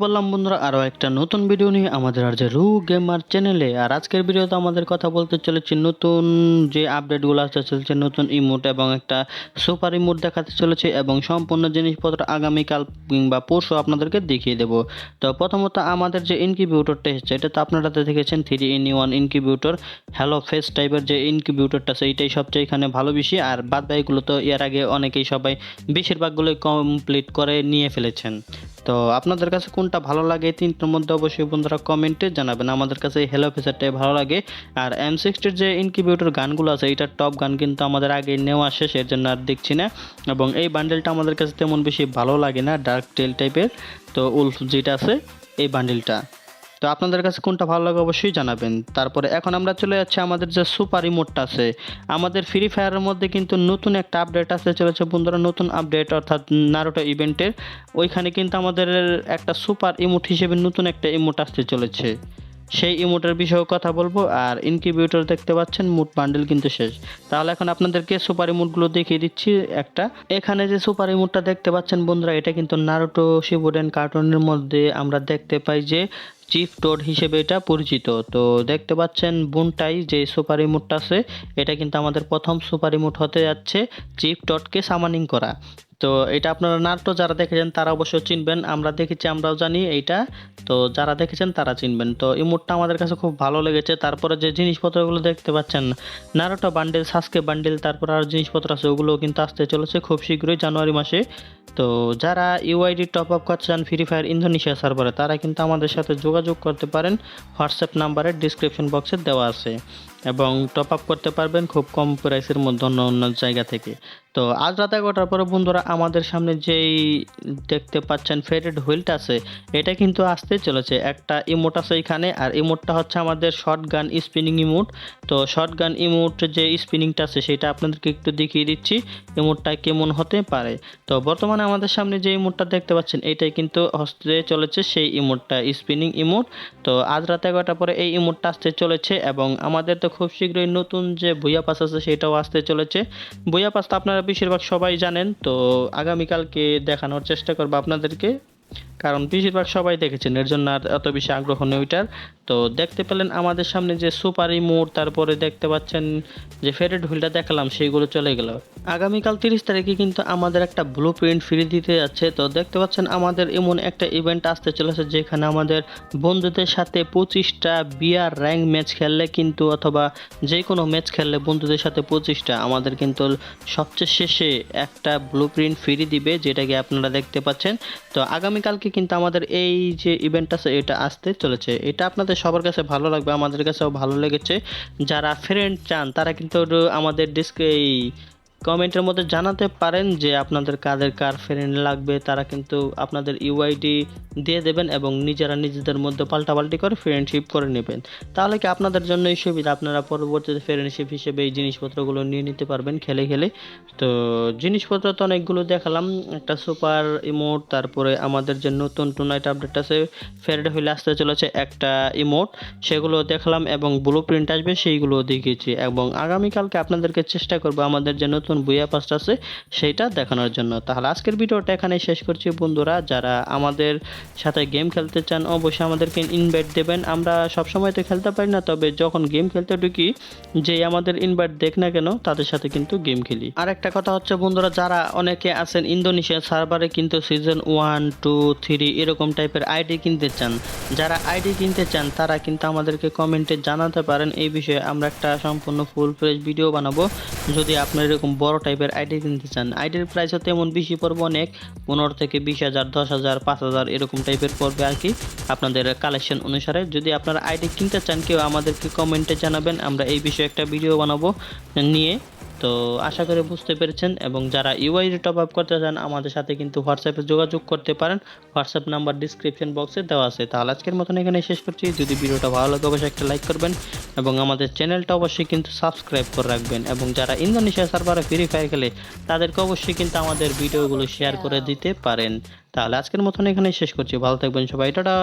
বললাম, বন্ধুরা আরও একটা নতুন ভিডিও নিয়ে আমাদের আর যে রু গেমার চ্যানেলে আর আজকের ভিডিওতে আমাদের কথা বলতে চলেছি নতুন যে আপডেটগুলো আসতে চলেছে, নতুন ইমোট এবং একটা সুপার ইমোট দেখাতে চলেছে এবং সম্পূর্ণ জিনিসপত্র আগামীকাল কিংবা পরশু আপনাদেরকে দেখিয়ে দেবো। তো প্রথমত আমাদের যে ইনকিউবেটরটা এসেছে, এটা তো আপনারা দেখেছেন three in one incubator hello face টাইপের যে ইনকিউবেটরটা আছে এইটাই সবচেয়ে এখানে ভালো বেশি আর বাদ বাকিগুলো তো এর আগে অনেকেই সবাই বেশিরভাগগুলোই কমপ্লিট করে নিয়ে ফেলেছেন। তো আপনাদের কাছে কোনটা ভালো লাগে তিনটার মধ্যে অবশ্যই বন্ধুরা কমেন্টে জানাবেন। আমাদের কাছে হেলো ফিচারটাই ভালো লাগে। আর এম সিক্সটির যে ইনকিউবেটর গানগুলো আছে এটার টপ গান কিন্তু আমাদের আগে নেওয়া শেষ, এর জন্য আর দেখছি না। এবং এই বান্ডেলটা আমাদের কাছে তেমন বেশি ভালো লাগে না ডার্ক টেল টাইপের তো উলফ যেটা আছে, এই বান্ডেলটা তো আপনাদের কাছে কোনটা ভালো লাগে অবশ্যই জানাবেন। তারপরে এখন আমরা চলে যাচ্ছি আমাদের যে সুপার ইমোটটা আছে। আমাদের ফ্রি ফায়ারের মধ্যে কিন্তু নতুন একটা আপডেট আসতে চলেছে বন্ধুরা, নতুন আপডেট অর্থাৎ নারোটা ইভেন্টের ওইখানে কিন্তু আমাদের একটা সুপার ইমোট হিসেবে নতুন একটা ইমোট আসতে চলেছে। সেই ইমোটের বিষয়ে কথা বলব, আর ইনকিউবেটর দেখতে পাচ্ছেন মুট বান্ডেল কিন্তু শেষ। তাহলে এখন আপনাদেরকে সুপার ইমোটগুলো দেখিয়ে দিচ্ছি একটা। এখানে যে সুপার ইমোটটা দেখতে পাচ্ছেন বন্ধুরা, এটা কিন্তু নারুটো শিবুডেন কার্টুনের মধ্যে আমরা দেখতে পাই যে চিফ টোড হিসেবে এটা পরিচিত। তো দেখতে পাচ্ছেন বুনটাই যে সুপার ইমোটটা আছে, এটা কিন্তু আমাদের প্রথম সুপার ইমোট হতে যাচ্ছে চিফ টডকে সামানিং করা। তো এটা আপনারা নাট্য যারা দেখেছেন তারা অবশ্যই চিনবেন, আমরা দেখেছি, আমরাও জানি এইটা। তো যারা দেখেছেন তারা চিনবেন। তো এই আমাদের কাছে খুব ভালো লেগেছে, তারপরে যে জিনিসপত্রগুলো দেখতে পাচ্ছেন, নারোটা বান্ডেল সাসকে বান্ডেল তারপর আর জিনিসপত্র আছে ওগুলো কিন্তু আসতে চলেছে খুব শীঘ্রই জানুয়ারি মাসে। তো যারা ইউআইডি টপ আপ করতে চান ফ্রি ফায়ার ইন্দোনেশিয়া সার্ভারে তারা কিন্তু আমাদের সাথে যোগাযোগ করতে পারেন হোয়াটসঅ্যাপ নাম্বারে ডিসক্রিপশন বক্সে দেওয়া আছে। এবং টপ আপ করতে পারবেন খুব কম প্রাইসের মধ্যে অন্য অন্য জায়গা থেকে। তো আজ রাত এগারোটার পরে বন্ধুরা আমাদের সামনে যেই দেখতে পাচ্ছেন ফেডেড হুইলটা আছে, এটা কিন্তু আসতে চলেছে। একটা ইমোট আছে এখানে, আর ইমোটটা হচ্ছে আমাদের শর্ট গান স্পিনিং ইমোট তো শর্ট গান ইমোট যে স্পিনিংটা আছে, সেটা আপনাদেরকে একটু দেখিয়ে দিচ্ছি ইমোটটা কেমন হতে পারে। তো বর্তমানে আমাদের সামনে যে ইমোটটা দেখতে পাচ্ছেন, এটাই কিন্তু হস্তে চলেছে সেই ইমোটটা স্পিনিং ইমোট তো আজ রাত এগারোটার পরে এই ইমোটটা আসতে চলেছে, এবং আমাদের তো খুব শীঘ্রই নতুন যে বইয়া পাস আছে সেটাও আসতে চলেছে। বইয়া পাস তো আপনারা বেশিরভাগ সবাই জানেন, তো আগামীকালকে দেখানোর চেষ্টা করব আপনাদেরকে। কারণ বেশিরভাগ সবাই দেখেছেন, এর জন্য আর এত বেশি আগ্রহ নেই ওইটার। তো দেখতে পেলেন আমাদের সামনে যে সুপারি ইমোট তারপরে দেখতে পাচ্ছেন যে ফেডেড হুইলটা দেখালাম, সেইগুলো চলে গেল। আগামীকাল তিরিশ তারিখে কিন্তু আমাদের একটা ব্লু প্রিন্ট ফ্রি দিতে যাচ্ছে। তো দেখতে পাচ্ছেন আমাদের এমন একটা ইভেন্ট আসতে চলেছে, যেখানে আমাদের বন্ধুদের সাথে পঁচিশটা বিয়ার র্যাঙ্ক ম্যাচ খেললে কিন্তু, অথবা যে কোনো ম্যাচ খেললে বন্ধুদের সাথে পঁচিশটা, আমাদের কিন্তু সবচেয়ে শেষে একটা ব্লু প্রিন্ট ফ্রি দিবে যেটাকে আপনারা দেখতে পাচ্ছেন। তো আগামীকালকে কিন্তু আমাদের এই যে ইভেন্ট আছে, এটা আসতে চলেছে। এটা আপনাদের সবার কাছে ভালো লাগবে, আমাদের কাছেও ভালো লেগেছে। যারা ফ্রেন্ড চান, তারা কিন্তু আমাদের ডিসকে কমেন্টের মধ্যে জানাতে পারেন যে আপনাদের কাদের কার ফ্রেন্ড লাগবে, তারা কিন্তু আপনাদের ইউআইডি দিয়ে দেবেন এবং নিজেরা নিজেদের মধ্যে পাল্টাপাল্টি করে ফ্রেন্ডশিপ করে নেবেন। তাহলে কি আপনাদের জন্য এই সুবিধা? আপনারা পরবর্তীতে ফ্রেন্ডশিপ হিসেবে এই জিনিসপত্রগুলো নিয়ে নিতে পারবেন খেলে খেলে। তো জিনিসপত্র তো অনেকগুলো দেখালাম, একটা সুপার ইমোট, তারপরে আমাদের যে নতুন টুনাইট আপডেট আছে ফেরড হইলে আসতে চলেছে একটা ইমোট, সেগুলো দেখলাম এবং ব্লু প্রিন্ট আসবে, সেইগুলো দেখিয়েছি এবং আগামীকালকে আপনাদেরকে চেষ্টা করব আমাদের যে নতুন বুয়া পাস্ট আছে, সেইটা দেখানোর জন্য। তাহলে আজকের ভিডিওটা এখানে শেষ করছি বন্ধুরা। যারা আমাদের সাথে গেম খেলতে চান, অবশ্যই আমাদেরকে ইনভাইট দেবেন। আমরা সবসময় তো খেলতে পারি না, তবে যখন গেম খেলতে ঢুকি যে আমাদের ইনভাইট দেখ না কেন, তাদের সাথে কিন্তু গেম খেলি। আর একটা কথা হচ্ছে বন্ধুরা, যারা অনেকে আছেন ইন্দোনেশিয়া সার্ভারে কিন্তু সিজন ওয়ান টু থ্রি এরকম টাইপের আইডি কিনতে চান। যারা আইডি কিনতে চান, তারা কিন্তু আমাদেরকে কমেন্টে জানাতে পারেন। এই বিষয়ে আমরা একটা সম্পূর্ণ ফুল ফ্রেশ ভিডিও বানাবো। যদি আপনার এরকম বড় টাইপের আইডি কিনতে চান। আইডির প্রাইসও তেমন বেশি পড়বে অনেক, পনেরো থেকে বিশ হাজার, দশ হাজার, পাঁচ হাজার এরকম টাইপের পড়বে আর কি। আপনাদের কালেকশন অনুসারে যদি আপনারা আইডি কিনতে চান, কেউ আমাদেরকে কমেন্টে জানাবেন, আমরা এই বিষয়ে একটা ভিডিও বানাবো নিয়ে। তো আশা করি বুঝতে পেরেছেন এবং যারা ইউআইডি টপ আপ করতে চান, আমাদের সাথে কিন্তু হোয়াটসঅ্যাপে যোগাযোগ করতে পারেন। হোয়াটসঅ্যাপ নাম্বার ডিসক্রিপশন বক্সে দেওয়া আছে। তাহলে আজকের মতন এখানে শেষ করছি। যদি ভিডিওটা ভালো লাগে, অবশ্যই একটা লাইক করবেন এবং আমাদের চ্যানেলটা অবশ্যই কিন্তু সাবস্ক্রাইব করে রাখবেন এবং যারা ইন্দোনেশিয়া সার্ভারে ফ্রি ফায়ার খেলে, তাদেরকে অবশ্যই কিন্তু আমাদের ভিডিওগুলো শেয়ার করে দিতে পারেন। তাহলে আজকের মতন এখানে শেষ করছি। ভালো থাকবেন সবাই। টাটা!